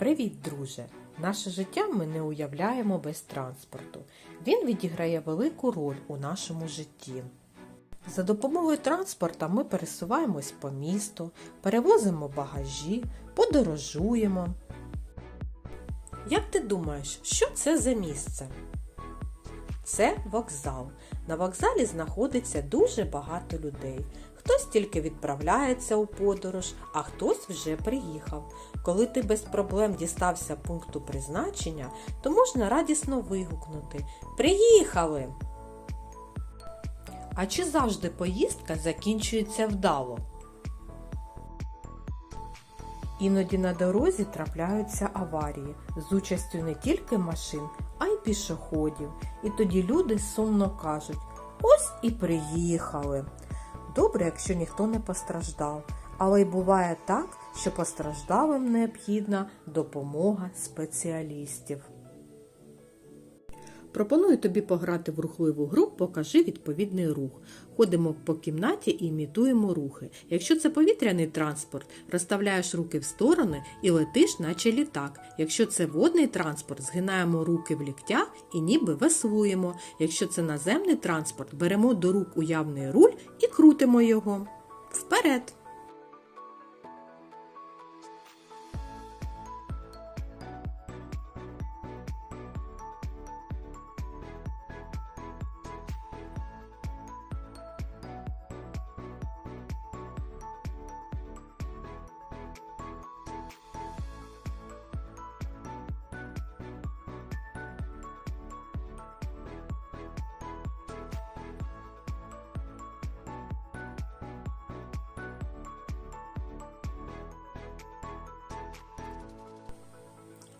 Привіт, друже! Наше життя ми не уявляємо без транспорту. Він відіграє велику роль у нашому житті. За допомогою транспорта ми пересуваємось по місту, перевозимо багажі, подорожуємо. Як ти думаєш, що це за місце? Це вокзал. На вокзалі знаходиться дуже багато людей. Хтось тільки відправляється у подорож, а хтось вже приїхав. Коли ти без проблем дістався пункту призначення, то можна радісно вигукнути Приїхали! А чи завжди поїздка закінчується вдало? Іноді на дорозі трапляються аварії з участю не тільки машин, а й пішоходів. І тоді люди сумно кажуть ось і приїхали. Добре, якщо ніхто не постраждав, але й буває так, що постраждалим необхідна допомога спеціалістів. Пропоную тобі пограти в рухливу гру Покажи відповідний рух. Ходимо по кімнаті і імітуємо рухи. Якщо це повітряний транспорт, розставляєш руки в сторони і летиш, наче літак. Якщо це водний транспорт, згинаємо руки в ліктях і ніби веслуємо. Якщо це наземний транспорт, беремо до рук уявний руль і крутимо його. Вперед!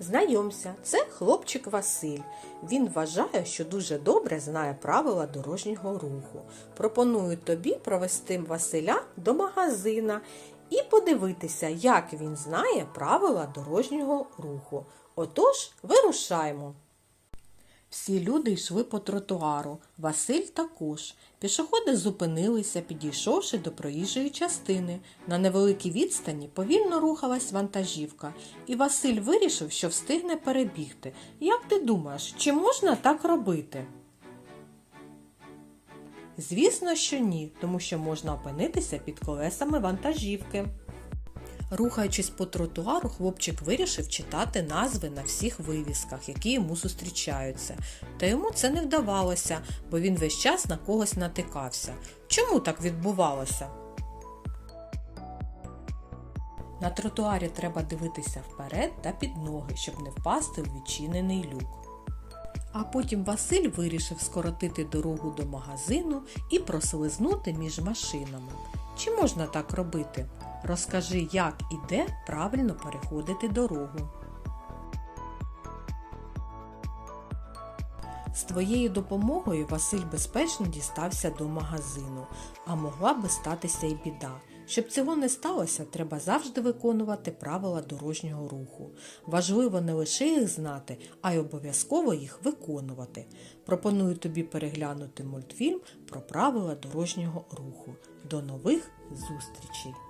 Знайомся, це хлопчик Василь. Він вважає, що дуже добре знає правила дорожнього руху. Пропоную тобі провести Василя до магазина і подивитися, як він знає правила дорожнього руху. Отож, вирушаємо. Всі люди йшли по тротуару, Василь також. Пішоходи зупинилися, підійшовши до проїжджої частини. На невеликій відстані повільно рухалась вантажівка, і Василь вирішив, що встигне перебігти. Як ти думаєш, чи можна так робити? Звісно, що ні, тому що можна опинитися під колесами вантажівки. Рухаючись по тротуару, хлопчик вирішив читати назви на всіх вивісках, які йому зустрічаються. Та йому це не вдавалося, бо він весь час на когось натикався. Чому так відбувалося? На тротуарі треба дивитися вперед та під ноги, щоб не впасти у відчинений люк. А потім Василь вирішив скоротити дорогу до магазину і прослизнути між машинами. Чи можна так робити? Розкажи, як і де правильно переходити дорогу. З твоєю допомогою Василь безпечно дістався до магазину, а могла би статися і біда. Щоб цього не сталося, треба завжди виконувати правила дорожнього руху. Важливо не лише їх знати, а й обов'язково їх виконувати. Пропоную тобі переглянути мультфільм про правила дорожнього руху. До нових зустрічей!